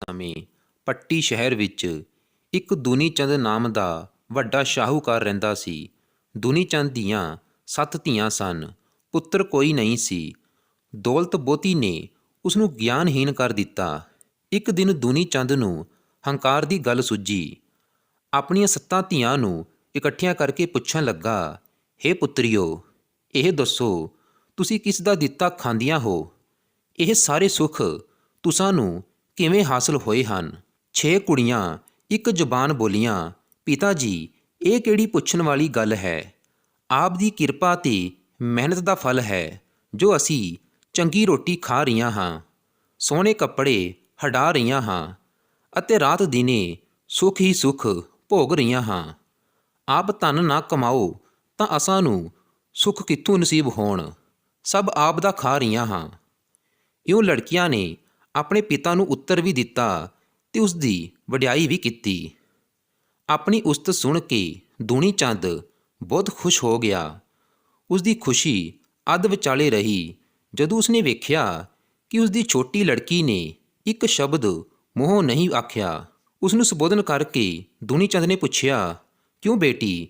ਸਮੇਂ ਪੱਟੀ ਸ਼ਹਿਰ ਵਿੱਚ ਇੱਕ ਦੁਨੀ ਚੰਦ ਨਾਮ ਦਾ ਵੱਡਾ ਸ਼ਾਹੂਕਾਰ ਰਹਿੰਦਾ ਸੀ। ਦੁਨੀ ਚੰਦ ਦੀਆਂ ਸੱਤ ਧੀਆਂ ਸਨ, ਪੁੱਤਰ ਕੋਈ ਨਹੀਂ ਸੀ। ਦੌਲਤ ਬੋਤੀ ਨੇ ਉਸ ਨੂੰ ਗਿਆਨਹੀਨ ਕਰ ਦਿੱਤਾ। ਇੱਕ ਦਿਨ ਦੁਨੀ ਚੰਦ ਨੂੰ ਹੰਕਾਰ ਦੀ ਗੱਲ ਸੁੱਝੀ। ਆਪਣੀਆਂ ਸੱਤਾਂ ਧੀਆਂ ਨੂੰ ਇਕੱਠੀਆਂ ਕਰਕੇ ਪੁੱਛਣ ਲੱਗਾ, ਹੇ ਪੁੱਤਰਿਓ, ਇਹ ਦੱਸੋ, ਤੁਸੀਂ ਕਿਸ ਦਾ ਦਿੱਤਾ ਖਾਂਦੀਆਂ ਹੋ? ਇਹ ਸਾਰੇ ਸੁੱਖ ਤੁਸਾਂ ਨੂੰ ਕਿਵੇਂ ਹਾਸਲ ਹੋਏ ਹਨ? ਛੇ ਕੁੜੀਆਂ, ਇੱਕ ਜ਼ੁਬਾਨ ਬੋਲੀਆਂ, ਪਿਤਾ ਜੀ, ਇਹ ਕਿਹੜੀ ਪੁੱਛਣ ਵਾਲੀ ਗੱਲ ਹੈ? ਆਪ ਦੀ ਕਿਰਪਾ ਤੇ ਮਿਹਨਤ ਦਾ ਫਲ ਹੈ, ਜੋ ਅਸੀਂ ਚੰਗੀ ਰੋਟੀ ਖਾ ਰਹੀਆਂ ਹਾਂ, ਸੋਹਣੇ ਕੱਪੜੇ ਹਟਾ ਰਹੀਆਂ ਹਾਂ ਅਤੇ ਰਾਤ ਦਿਨੇ ਸੁਖ ਹੀ ਸੁਖ ਭੋਗ ਰਹੀਆਂ ਹਾਂ। ਆਪ ਧਨ ਨਾ ਕਮਾਓ ਤਾਂ ਅਸਾਂ ਨੂੰ ਸੁਖ ਕਿੱਥੋਂ ਨਸੀਬ ਹੋਣ? ਸਭ ਆਪ ਦਾ ਖਾ ਰਹੀਆਂ ਹਾਂ। ਇਉਂ ਲੜਕੀਆਂ ਨੇ ਆਪਣੇ ਪਿਤਾ ਨੂੰ ਉੱਤਰ ਵੀ ਦਿੱਤਾ ਤੇ ਉਸ ਦੀ ਵਡਿਆਈ ਵੀ ਕੀਤੀ। ਆਪਣੀ ਉਸਤ ਸੁਣ ਕੇ ਦੂਣੀ ਚੰਦ ਬਹੁਤ ਖੁਸ਼ ਹੋ ਗਿਆ। ਉਸ ਦੀ ਖੁਸ਼ੀ ਅੱਧ ਵਿਚਾਲੇ ਰਹੀ। ਜਦੋਂ ਉਸਨੇ ਵੇਖਿਆ ਕਿ ਉਸ ਦੀ ਛੋਟੀ ਲੜਕੀ ਨੇ ਇੱਕ ਸ਼ਬਦ ਮੂੰਹੋਂ ਨਹੀਂ ਆਖਿਆ ਉਸ ਨੂੰ ਸੰਬੋਧਨ ਕਰਕੇ ਦੂਣੀ ਚੰਦ ਨੇ ਪੁੱਛਿਆ, ਕਿਉਂ ਬੇਟੀ?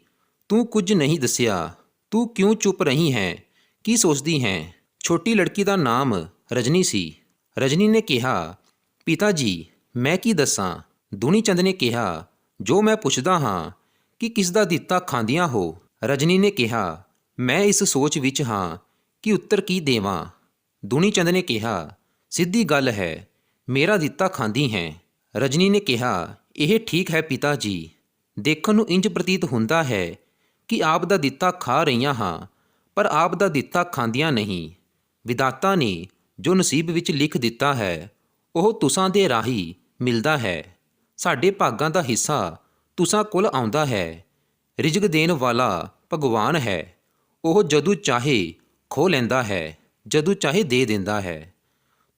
ਤੂੰ ਕੁਝ ਨਹੀਂ ਦੱਸਿਆ। ਤੂੰ ਕਿਉਂ ਚੁੱਪ ਰਹੀ ਹੈ? ਕੀ ਸੋਚਦੀ ਹੈ? ਛੋਟੀ ਲੜਕੀ ਦਾ ਨਾਮ ਰਜਨੀ ਸੀ। ਰਜਨੀ ਨੇ ਕਿਹਾ, ਪਿਤਾ ਜੀ, ਮੈਂ ਕੀ ਦੱਸਾਂ? ਦੁਨੀ ਚੰਦ ਨੇ ਕਿਹਾ, ਜੋ ਮੈਂ ਪੁੱਛਦਾ ਹਾਂ, ਕਿ ਕਿਸ ਦਾ ਦਿੱਤਾ ਖਾਂਦੀਆਂ ਹੋ? ਰਜਨੀ ਨੇ ਕਿਹਾ, ਮੈਂ ਇਸ ਸੋਚ ਵਿੱਚ ਹਾਂ, ਕਿ ਉੱਤਰ ਕੀ ਦੇਵਾਂ? ਦੁਨੀ ਚੰਦ ਨੇ ਕਿਹਾ, ਸਿੱਧੀ ਗੱਲ ਹੈ, ਮੇਰਾ ਦਿੱਤਾ ਖਾਂਦੀ ਹੈ। ਰਜਨੀ ਨੇ ਕਿਹਾ, ਇਹ ਠੀਕ ਹੈ ਪਿਤਾ ਜੀ। ਦੇਖਣ ਨੂੰ ਇੰਜ ਪ੍ਰਤੀਤ ਹੁੰਦਾ ਹੈ ਕਿ ਆਪ ਦਾ ਦਿੱਤਾ ਖਾ ਰਹੀਆਂ ਹਾਂ, ਪਰ ਆਪ ਦਾ ਦਿੱਤਾ ਖਾਂਦੀਆਂ ਨਹੀਂ। ਵਿਦਾਤਾ ਨੇ ਜੋ ਨਸੀਬ ਵਿੱਚ ਲਿਖ ਦਿੱਤਾ ਹੈ, ਉਹ ਤੁਸਾਂ ਦੇ ਰਾਹੀ ਮਿਲਦਾ ਹੈ। ਸਾਡੇ ਭਾਗਾਂ ਦਾ ਹਿੱਸਾ ਤੁਸਾਂ ਕੋਲ ਆਉਂਦਾ ਹੈ। ਰਿਜ਼ਕ ਦੇਣ ਵਾਲਾ ਭਗਵਾਨ ਹੈ। ਉਹ ਜਦੋਂ ਚਾਹੇ ਖੋ ਲੈਂਦਾ ਹੈ, ਜਦੋਂ ਚਾਹੇ ਦੇ ਦਿੰਦਾ ਹੈ।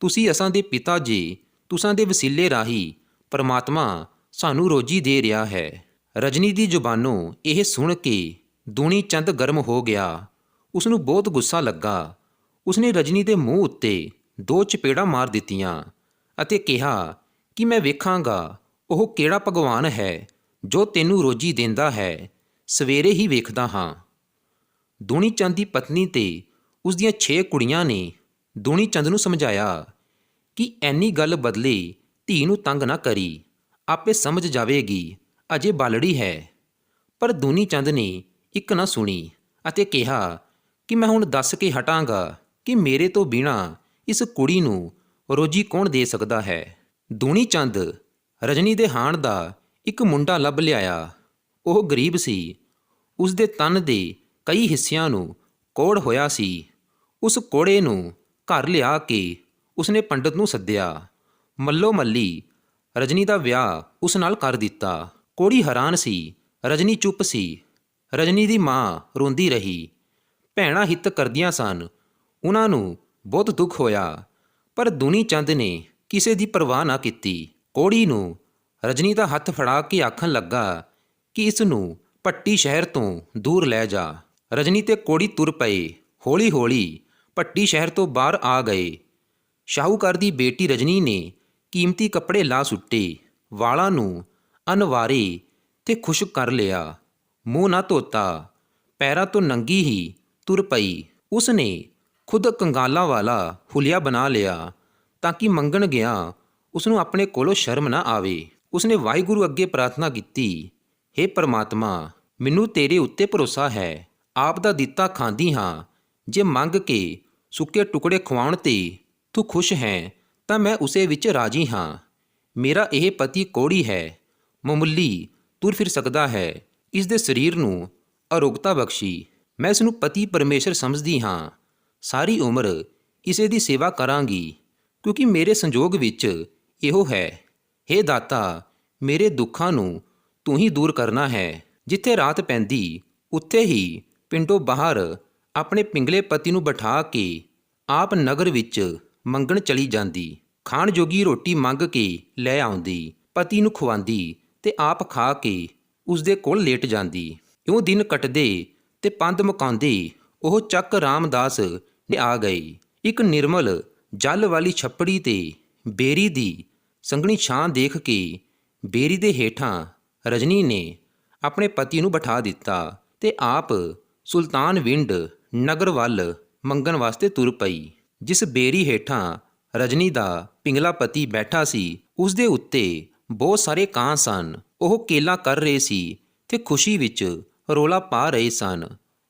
ਤੁਸੀਂ ਅਸਾਂ ਦੇ ਪਿਤਾ ਜੀ, ਤੁਸਾਂ ਦੇ ਵਸੀਲੇ ਰਾਹੀ ਪਰਮਾਤਮਾ ਸਾਨੂੰ ਰੋਜੀ ਦੇ ਰਿਹਾ ਹੈ। ਰਜਨੀ ਦੀ ਜ਼ੁਬਾਨੋਂ ਇਹ ਸੁਣ ਕੇ ਦੂਣੀ ਚੰਦ ਗਰਮ ਹੋ ਗਿਆ। ਉਸ ਨੂੰ ਬਹੁਤ ਗੁੱਸਾ ਲੱਗਾ। ਉਸਨੇ ਰਜਨੀ ਦੇ ਮੂੰਹ ਉੱਤੇ ਦੋ ਚਪੇੜਾਂ ਮਾਰ ਦਿੱਤੀਆਂ ਅਤੇ ਕਿਹਾ, ਕਿ ਮੈਂ ਵੇਖਾਂਗਾ, ਉਹ ਕਿਹੜਾ ਭਗਵਾਨ ਹੈ ਜੋ ਤੈਨੂੰ ਰੋਜੀ ਦਿੰਦਾ ਹੈ? ਸਵੇਰੇ ਹੀ ਵੇਖਦਾ ਹਾਂ। ਦੂਣੀ ਚੰਦ ਦੀ ਪਤਨੀ ਤੇ ਉਸ ਦੀਆਂ 6 ਕੁੜੀਆਂ ਨੇ ਦੂਣੀ ਚੰਦ ਨੂੰ ਸਮਝਾਇਆ ਕਿ ਐਨੀ ਗੱਲ ਬਦਲੇ ਧੀ ਨੂੰ ਤੰਗ ਨਾ ਕਰੀ, ਆਪੇ ਸਮਝ ਜਾਵੇਗੀ, ਅਜੇ ਬਾਲੜੀ ਹੈ। ਪਰ ਦੂਨੀ ਚੰਦ ਨੇ ਇੱਕ ਨਾ ਸੁਣੀ ਅਤੇ ਕਿਹਾ ਕਿ ਮੈਂ ਹੁਣ ਦੱਸ ਕੇ ਹਟਾਂਗਾ ਕਿ ਮੇਰੇ ਤੋਂ ਬਿਨਾ ਇਸ ਕੁੜੀ ਨੂੰ ਰੋਜੀ ਕੌਣ ਦੇ ਸਕਦਾ ਹੈ? ਦੂਣੀ ਚੰਦ ਰਜਨੀ ਦੇ ਹਾਣ ਦਾ ਇੱਕ ਮੁੰਡਾ ਲੱਭ ਲਿਆਇਆ। ਉਹ ਗਰੀਬ ਸੀ। ਉਸ ਦੇ ਤਨ ਦੇ ਕਈ ਹਿੱਸਿਆਂ ਨੂੰ ਕੋੜ ਹੋਇਆ ਸੀ। ਉਸ ਕੋੜੇ ਨੂੰ ਘਰ ਲਿਆ ਕੇ ਉਸਨੇ ਪੰਡਤ ਨੂੰ ਸੱਦਿਆ। ਮੱਲੋ ਮੱਲੀ ਰਜਨੀ ਦਾ ਵਿਆਹ ਉਸ ਨਾਲ ਕਰ ਦਿੱਤਾ। ਕੋੜੀ ਹੈਰਾਨ ਸੀ। ਰਜਨੀ ਚੁੱਪ ਸੀ। ਰਜਨੀ ਦੀ ਮਾਂ ਰੋਂਦੀ ਰਹੀ। ਭੈਣਾਂ ਹਿੱਤ ਕਰਦੀਆਂ ਸਨ। ਉਹਨਾਂ ਨੂੰ ਬਹੁਤ ਦੁੱਖ ਹੋਇਆ, ਪਰ ਦੂਨੀ ਚੰਦ ਨੇ ਕਿਸੇ ਦੀ ਪਰਵਾਹ ਨਾ ਕੀਤੀ। ਕੋੜੀ ਨੂੰ ਰਜਨੀ ਦਾ ਹੱਥ ਫੜਾ ਕੇ ਆਖਣ ਲੱਗਾ ਕਿ ਇਸ ਨੂੰ ਪੱਟੀ ਸ਼ਹਿਰ ਤੋਂ ਦੂਰ ਲੈ ਜਾ। ਰਜਨੀ ਤੇ ਕੋੜੀ ਤੁਰ ਪਏ। ਹੌਲੀ-ਹੌਲੀ ਪੱਟੀ ਸ਼ਹਿਰ ਤੋਂ ਬਾਹਰ ਆ ਗਏ। ਸ਼ਾਹੂਕਾਰ ਦੀ ਬੇਟੀ ਰਜਨੀ ਨੇ ਕੀਮਤੀ ਕੱਪੜੇ ਲਾ ਸੁੱਟੇ। ਵਾਲਾਂ ਨੂੰ ਅਨਵਾਰੇ ਤੇ ਖੁਸ਼ਕ ਕਰ ਲਿਆ। ਮੂੰਹ ਨਾ ਧੋਤਾ। ਪੈਰਾਂ ਤੋਂ ਨੰਗੀ ਹੀ ਤੁਰ ਪਈ। ਉਸ ਨੇ ਖੁਦ ਕੰਗਾਲਾਂ ਵਾਲਾ ਹੁਲੀਆ ਬਣਾ ਲਿਆ ਤਾਂ ਕਿ ਮੰਗਣ ਗਿਆ ਉਸ ਨੂੰ ਆਪਣੇ ਕੋਲੋਂ ਸ਼ਰਮ ਨਾ ਆਵੇ। ਉਸਨੇ ਵਾਹਿਗੁਰੂ ਅੱਗੇ ਪ੍ਰਾਰਥਨਾ ਕੀਤੀ हे ਪ੍ਰਮਾਤਮਾ, ਮੈਨੂੰ ਤੇਰੇ ਉੱਤੇ ਭਰੋਸਾ ਹੈ। ਆਪ ਦਾ ਦਿੱਤਾ ਖਾਂਦੀ ਹਾਂ। ਜੇ ਮੰਗ ਕੇ ਸੁੱਕੇ ਟੁਕੜੇ ਖਵਾਉਣ ਤੇ ਤੂੰ ਖੁਸ਼ ਹੈ, ਤਾਂ ਮੈਂ ਉਸੇ ਵਿੱਚ ਰਾਜੀ ਹਾਂ। ਮੇਰਾ ਇਹ ਪਤੀ ਕੋੜੀ ਹੈ। ਮਾਮੂਲੀ ਤੁਰ ਫਿਰ ਸਕਦਾ ਹੈ। ਇਸ ਦੇ ਸਰੀਰ ਨੂੰ ਅਰੋਗਤਾ ਬਖਸ਼ੀ। ਮੈਂ ਇਸ ਨੂੰ ਪਤੀ ਪਰਮੇਸ਼ਰ ਸਮਝਦੀ ਹਾਂ। ਸਾਰੀ ਉਮਰ ਇਸੇ ਦੀ ਸੇਵਾ ਕਰਾਂਗੀ, ਕਿਉਂਕਿ ਮੇਰੇ ਸੰਜੋਗ ਵਿੱਚ ਇਹੋ ਹੈ हे ਦਾਤਾ, ਮੇਰੇ ਦੁੱਖਾਂ ਨੂੰ ਤੂੰ ਹੀ ਦੂਰ ਕਰਨਾ ਹੈ। ਜਿੱਥੇ ਰਾਤ ਪੈਂਦੀ, ਉੱਥੇ ਹੀ ਪਿੰਡੋਂ ਬਾਹਰ ਆਪਣੇ ਪਿੰਗਲੇ ਪਤੀ ਨੂੰ ਬਿਠਾ ਕੇ ਆਪ ਨਗਰ ਵਿੱਚ ਮੰਗਣ ਚਲੀ ਜਾਂਦੀ। ਖਾਣ ਜੋਗੀ ਰੋਟੀ ਮੰਗ ਕੇ ਲੈ ਆਉਂਦੀ, ਪਤੀ ਨੂੰ ਖਵਾਉਂਦੀ ਤੇ ਆਪ ਖਾ ਕੇ ਉਸ ਦੇ ਕੋਲ ਲੇਟ ਜਾਂਦੀ। ਇਉਂ ਦਿਨ ਕੱਟਦੇ ਤੇ ਪੰਦ ਮੁਕਾਉਂਦੇ ਉਹ ਚੱਕ ਰਾਮਦਾਸ ਆ ਗਈ। ਇੱਕ ਨਿਰਮਲ ਜਲ ਵਾਲੀ ਛੱਪੜੀ ਤੇ ਬੇਰੀ ਦੀ ਸੰਘਣੀ ਛਾਂ ਦੇਖ ਕੇ ਬੇਰੀ ਦੇ ਹੇਠਾਂ ਰਜਨੀ ਨੇ ਆਪਣੇ ਪਤੀ ਨੂੰ ਬਿਠਾ ਦਿੱਤਾ ਤੇ ਆਪ ਸੁਲਤਾਨਵਿੰਡ ਨਗਰ ਵੱਲ ਮੰਗਣ ਵਾਸਤੇ ਤੁਰ ਪਈ। ਜਿਸ ਬੇਰੀ ਹੇਠਾਂ ਰਜਨੀ ਦਾ ਪਿੰਗਲਾ ਪਤੀ ਬੈਠਾ ਸੀ, ਉਸ ਦੇ ਉੱਤੇ ਬਹੁਤ ਸਾਰੇ ਕਾਂ ਸਨ। ਉਹ ਕੇਲਾ ਕਰ ਰਹੇ ਸੀ ਤੇ ਖੁਸ਼ੀ ਵਿੱਚ ਰੋਲਾ ਪਾ ਰਹੇ ਸਨ।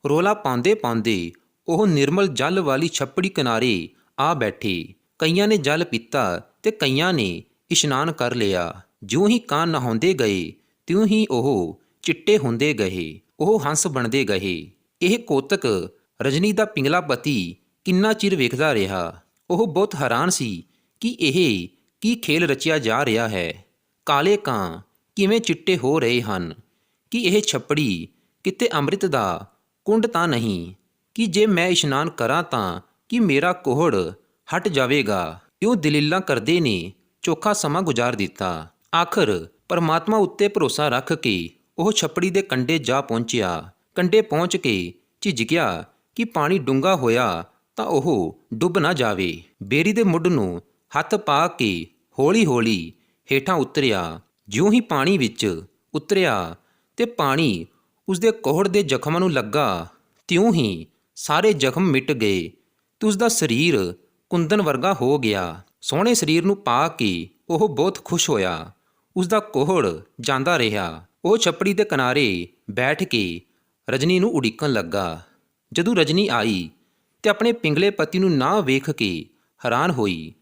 ਰੋਲਾ ਪਾਉਂਦੇ ਪਾਉਂਦੇ ਉਹ ਨਿਰਮਲ ਜਲ ਵਾਲੀ ਛੱਪੜੀ ਕਿਨਾਰੇ ਆ ਬੈਠੇ। ਕਈਆਂ ਨੇ ਜਲ ਪੀਤਾ ਤੇ ਕਈਆਂ ਨੇ ਇਸ਼ਨਾਨ ਕਰ ਲਿਆ। ਜਿਉਂ ਹੀ ਕਾਂ ਨਹਾਉਂਦੇ ਗਏ, ਤਿਉਂ ਹੀ ਉਹ ਚਿੱਟੇ ਹੁੰਦੇ ਗਏ, ਉਹ ਹੰਸ ਬਣਦੇ ਗਏ। ਇਹ ਕੋਤਕ ਰਜਨੀ ਦਾ ਪਿੰਗਲਾ ਪਤੀ ਕਿੰਨਾ ਚਿਰ ਵੇਖਦਾ ਰਿਹਾ। ਉਹ ਬਹੁਤ ਹੈਰਾਨ ਸੀ ਕਿ ਇਹ ਕੀ ਖੇਲ ਰਚਿਆ ਜਾ ਰਿਹਾ ਹੈ। ਕਾਲੇ ਕਾਂ ਕਿਵੇਂ ਚਿੱਟੇ ਹੋ ਰਹੇ ਹਨ? ਕਿ ਇਹ ਛੱਪੜੀ ਕਿਤੇ ਅੰਮ੍ਰਿਤ ਦਾ ਕੁੰਡ ਤਾਂ ਨਹੀਂ? ਕਿ ਜੇ ਮੈਂ ਇਸ਼ਨਾਨ ਕਰਾਂ ਤਾਂ ਕਿ ਮੇਰਾ ਕੋਹੜ ਹਟ ਜਾਵੇਗਾ ਇਉਂ ਦਲੀਲਾਂ ਕਰਦੇ ਨੇ, ਚੋਖਾ ਸਮਾਂ ਗੁਜ਼ਾਰ ਦਿੱਤਾ। ਆਖਰ ਪਰਮਾਤਮਾ ਉੱਤੇ ਭਰੋਸਾ ਰੱਖ ਕੇ ਉਹ ਛੱਪੜੀ ਦੇ ਕੰਢੇ ਜਾ ਪਹੁੰਚਿਆ। ਕੰਡੇ ਪਹੁੰਚ ਕੇ ਝਿਜਕਿਆ ਕਿ ਪਾਣੀ ਡੂੰਘਾ ਹੋਇਆ ਤਾਂ ਉਹ ਡੁੱਬ ਨਾ ਜਾਵੇ। ਬੇਰੀ ਦੇ ਮੁੱਢ ਨੂੰ ਹੱਥ ਪਾ ਕੇ ਹੌਲੀ-ਹੌਲੀ ਹੇਠਾਂ ਉਤਰਿਆ। ਜਿਉਂ ਹੀ ਪਾਣੀ ਵਿੱਚ ਉਤਰਿਆ ਤੇ ਪਾਣੀ ਉਸ ਦੇ ਕੋਹੜ ਦੇ ਜ਼ਖਮਾਂ ਨੂੰ ਲੱਗਾ, ਤਿਉਂ ਹੀ ਸਾਰੇ ਜ਼ਖਮ ਮਿਟ ਗਏ। ਤੇ ਉਸ ਦਾ ਸਰੀਰ ਕੁੰਦਨ ਵਰਗਾ ਹੋ ਗਿਆ। ਸੋਹਣੇ ਸਰੀਰ ਨੂੰ ਪਾ ਕੇ ਉਹ ਬਹੁਤ ਖੁਸ਼ ਹੋਇਆ। ਉਸ ਦਾ ਕੋਹੜ ਜਾਂਦਾ ਰਿਹਾ। ਉਹ ਛੱਪੜੀ ਦੇ ਕਿਨਾਰੇ ਬੈਠ ਕੇ ਰਜਨੀ ਨੂੰ ਉਡੀਕਣ ਲੱਗਾ। ਜਦੋਂ ਰਜਨੀ ਆਈ ਤੇ ਆਪਣੇ ਪਿੰਗਲੇ ਪਤੀ ਨੂੰ ਨਾ ਵੇਖ ਕੇ ਹੈਰਾਨ ਹੋਈ।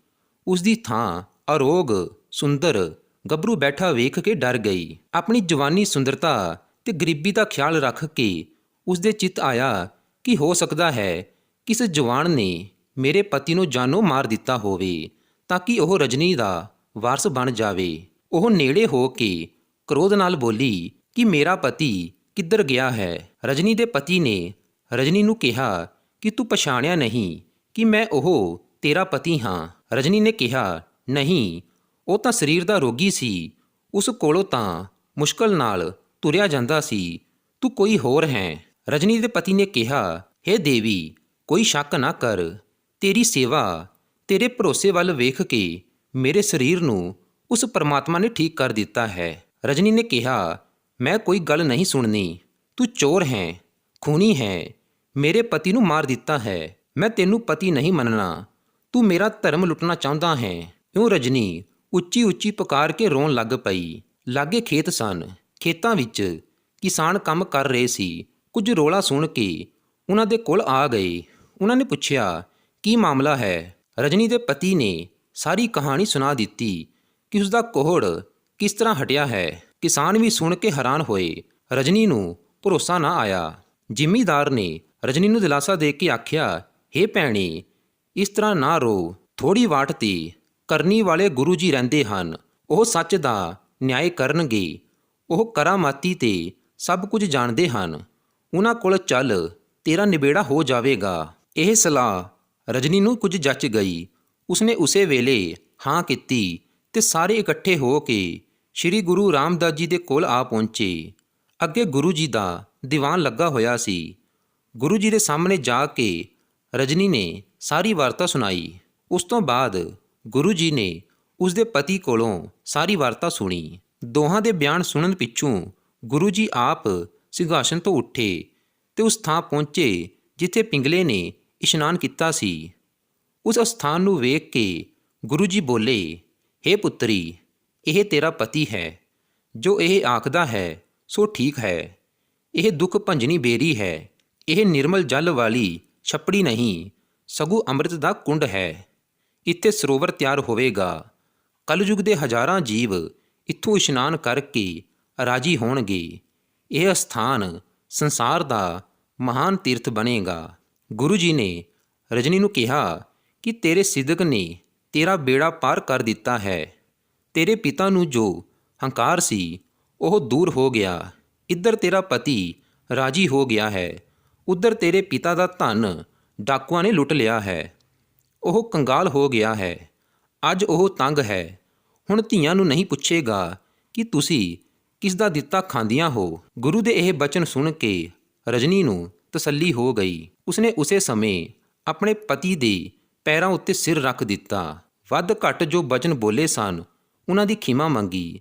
ਉਸ ਦੀ ਥਾਂ ਅਰੋਗ, ਸੁੰਦਰ, ਗੱਭਰੂ ਬੈਠਾ ਵੇਖ ਕੇ ਡਰ ਗਈ। ਆਪਣੀ ਜਵਾਨੀ ਸੁੰਦਰਤਾ ਤੇ ਗਰੀਬੀ ਦਾ ਖਿਆਲ ਰੱਖ ਕੇ ਉਸ ਦੇ ਚਿੱਤ ਆਇਆ ਕਿ ਹੋ ਸਕਦਾ ਹੈ ਕਿਸ ਜਵਾਨ ਨੇ ਮੇਰੇ ਪਤੀ ਨੂੰ ਜਾਨੋਂ ਮਾਰ ਦਿੱਤਾ ਹੋਵੇ ਤਾਂ ਕਿ ਉਹ ਰਜਨੀ ਦਾ ਵਾਰਸ ਬਣ ਜਾਵੇ। ਉਹ ਨੇੜੇ ਹੋ ਕੇ ਕ੍ਰੋਧ ਨਾਲ ਬੋਲੀ ਕਿ ਮੇਰਾ ਪਤੀ ਕਿੱਧਰ ਗਿਆ ਹੈ? ਰਜਨੀ ਦੇ ਪਤੀ ਨੇ ਰਜਨੀ ਨੂੰ ਕਿਹਾ ਕਿ ਤੂੰ ਪਛਾਣਿਆ ਨਹੀਂ ਕਿ ਮੈਂ ਉਹ ਤੇਰਾ ਪਤੀ ਹਾਂ। ਰਜਨੀ ਨੇ ਕਿਹਾ, ਨਹੀਂ, ਉਹ ਤਾਂ ਸਰੀਰ ਦਾ ਰੋਗੀ ਸੀ। ਉਸ ਕੋਲੋਂ ਤਾਂ ਮੁਸ਼ਕਲ ਨਾਲ ਤੁਰਿਆ ਜਾਂਦਾ ਸੀ। ਤੂੰ ਕੋਈ ਹੋਰ ਹੈ। ਰਜਨੀ ਦੇ ਪਤੀ ਨੇ ਕਿਹਾ हे ਦੇਵੀ, ਕੋਈ ਸ਼ੱਕ ਨਾ ਕਰ। ਤੇਰੀ ਸੇਵਾ, ਤੇਰੇ ਭਰੋਸੇ ਵੱਲ ਵੇਖ ਕੇ ਮੇਰੇ ਸਰੀਰ ਨੂੰ ਉਸ ਪਰਮਾਤਮਾ ਨੇ ਠੀਕ ਕਰ ਦਿੱਤਾ ਹੈ। ਰਜਨੀ ਨੇ ਕਿਹਾ, ਮੈਂ ਕੋਈ ਗੱਲ ਨਹੀਂ ਸੁਣਨੀ। ਤੂੰ ਚੋਰ ਹੈ, ਖੂਨੀ ਹੈ। ਮੇਰੇ ਪਤੀ ਨੂੰ ਮਾਰ ਦਿੱਤਾ ਹੈ। ਮੈਂ ਤੈਨੂੰ ਪਤੀ ਨਹੀਂ ਮੰਨਣਾ। ਤੂੰ ਮੇਰਾ ਧਰਮ ਲੁੱਟਣਾ ਚਾਹੁੰਦਾ ਹੈ। ਇਉਂ ਰਜਨੀ ਉੱਚੀ ਉੱਚੀ ਪੁਕਾਰ ਕੇ ਰੋਣ ਲੱਗ ਪਈ। ਲਾਗੇ ਖੇਤ ਸਨ। ਖੇਤਾਂ ਵਿੱਚ ਕਿਸਾਨ ਕੰਮ ਕਰ ਰਹੇ ਸੀ। ਕੁਝ ਰੋਲਾ ਸੁਣ ਕੇ ਉਹਨਾਂ ਦੇ ਕੋਲ ਆ ਗਏ। ਉਹਨਾਂ ਨੇ ਪੁੱਛਿਆ, ਕੀ ਮਾਮਲਾ ਹੈ? ਰਜਨੀ ਦੇ ਪਤੀ ਨੇ ਸਾਰੀ ਕਹਾਣੀ ਸੁਣਾ ਦਿੱਤੀ ਕਿ ਉਸ ਦਾ ਕੋਹੜ ਕਿਸ ਤਰ੍ਹਾਂ ਹਟਿਆ ਹੈ। ਕਿਸਾਨ ਵੀ ਸੁਣ ਕੇ ਹੈਰਾਨ ਹੋਏ। ਰਜਨੀ ਨੂੰ ਭਰੋਸਾ ਨਾ ਆਇਆ। ਜ਼ਿਮੀਦਾਰ ਨੇ ਰਜਨੀ ਨੂੰ ਦਿਲਾਸਾ ਦੇ ਕੇ ਆਖਿਆ, ਹੇ ਭੈਣੀ, ਇਸ ਤਰ੍ਹਾਂ ਨਾ ਰੋ। ਥੋੜੀ ਵਾਟ ਤੇ ਕਰਨੀ ਵਾਲੇ ਗੁਰੂ ਜੀ ਰਹਿੰਦੇ ਹਨ। ਉਹ ਸੱਚ ਦਾ ਨਿਆਂ ਕਰਨਗੇ। ਉਹ ਕਰਾਮਾਤੀ ਤੇ ਸਭ ਕੁਝ ਜਾਣਦੇ ਹਨ। ਉਹਨਾਂ ਕੋਲ ਚੱਲ, ਤੇਰਾ ਨਿਬੇੜਾ ਹੋ ਜਾਵੇਗਾ। ਇਹ ਸਲਾਹ ਰਜਨੀ ਨੂੰ ਕੁਝ ਜੱਚ ਗਈ। ਉਸਨੇ ਉਸੇ ਵੇਲੇ ਹਾਂ ਕੀਤੀ ਤੇ ਸਾਰੇ ਇਕੱਠੇ ਹੋ ਕੇ ਸ੍ਰੀ ਗੁਰੂ ਰਾਮਦਾਸ ਜੀ ਦੇ ਕੋਲ ਆ ਪਹੁੰਚੇ। ਅੱਗੇ ਗੁਰੂ ਜੀ ਦਾ ਦੀਵਾਨ ਲੱਗਾ ਹੋਇਆ ਸੀ। ਗੁਰੂ ਜੀ ਦੇ ਸਾਹਮਣੇ ਜਾ ਕੇ ਰਜਨੀ ਨੇ ਸਾਰੀ ਵਾਰਤਾ ਸੁਣਾਈ। ਉਸ ਤੋਂ ਬਾਅਦ ਗੁਰੂ ਜੀ ਨੇ ਉਸ ਦੇ ਪਤੀ ਕੋਲੋਂ ਸਾਰੀ ਵਾਰਤਾ ਸੁਣੀ। ਦੋਹਾਂ ਦੇ ਬਿਆਨ ਸੁਣਨ ਪਿੱਛੋਂ ਗੁਰੂ ਜੀ ਆਪ ਸਿੰਘਾਸਨ ਤੋਂ ਉੱਠੇ ਤੇ ਉਸ ਥਾਂ ਪਹੁੰਚੇ ਜਿੱਥੇ ਪਿੰਗਲੇ ਨੇ ਇਸ਼ਨਾਨ ਕੀਤਾ ਸੀ। ਉਸ ਸਥਾਨ ਨੂੰ ਵੇਖ ਕੇ ਗੁਰੂ ਜੀ ਬੋਲੇ हे ਪੁੱਤਰੀ, ਇਹ ਤੇਰਾ ਪਤੀ ਹੈ। ਜੋ ਇਹ ਆਖਦਾ ਹੈ, ਸੋ ਠੀਕ ਹੈ। ਇਹ ਦੁੱਖ ਭੰਜਨੀ ਬੇਰੀ ਹੈ। ਇਹ ਨਿਰਮਲ ਜਲ ਵਾਲੀ ਛੱਪੜੀ ਨਹੀਂ, ਸਗੂ ਅੰਮ੍ਰਿਤ ਦਾ ਕੁੰਡ ਹੈ। ਇੱਥੇ ਸਰੋਵਰ ਤਿਆਰ ਹੋਵੇਗਾ। ਕਲਯੁਗ ਦੇ ਹਜ਼ਾਰਾਂ ਜੀਵ ਇੱਥੋਂ ਇਸ਼ਨਾਨ ਕਰਕੇ ਰਾਜੀ ਹੋਣਗੇ। ਇਹ ਸਥਾਨ ਸੰਸਾਰ ਦਾ ਮਹਾਨ ਤੀਰਥ ਬਣੇਗਾ। ਗੁਰੂ ਜੀ ਨੇ ਰਜਨੀ ਨੂੰ ਕਿਹਾ ਕਿ ਤੇਰੇ ਸਿਦਕ ਨੇ ਤੇਰਾ ਬੇੜਾ ਪਾਰ ਕਰ ਦਿੱਤਾ ਹੈ। ਤੇਰੇ ਪਿਤਾ ਨੂੰ ਜੋ ਹੰਕਾਰ ਸੀ, ਉਹ ਦੂਰ ਹੋ ਗਿਆ। ਇੱਧਰ ਤੇਰਾ ਪਤੀ ਰਾਜੀ ਹੋ ਗਿਆ ਹੈ। ਉੱਧਰ ਤੇਰੇ ਪਿਤਾ ਦਾ ਧਨ ਡਾਕੂਆਂ ਨੇ ਲੁੱਟ ਲਿਆ ਹੈ। ਉਹ ਕੰਗਾਲ ਹੋ ਗਿਆ ਹੈ। ਅੱਜ ਉਹ ਤੰਗ ਹੈ। ਹੁਣ ਧੀਆਂ ਨੂੰ ਨਹੀਂ ਪੁੱਛੇਗਾ ਕਿ ਤੁਸੀਂ ਕਿਸ ਦਾ ਦਿੱਤਾ ਖਾਂਦੀਆਂ ਹੋ? ਗੁਰੂ ਦੇ ਇਹ ਬਚਨ ਸੁਣ ਕੇ ਰਜਨੀ ਨੂੰ ਤਸੱਲੀ ਹੋ ਗਈ। ਉਸਨੇ ਉਸੇ ਸਮੇਂ ਆਪਣੇ ਪਤੀ ਦੇ ਪੈਰਾਂ ਉੱਤੇ ਸਿਰ ਰੱਖ ਦਿੱਤਾ। ਵੱਧ ਘੱਟ ਜੋ ਬਚਨ ਬੋਲੇ ਸਨ, ਉਹਨਾਂ ਦੀ ਖਿਮਾ ਮੰਗੀ।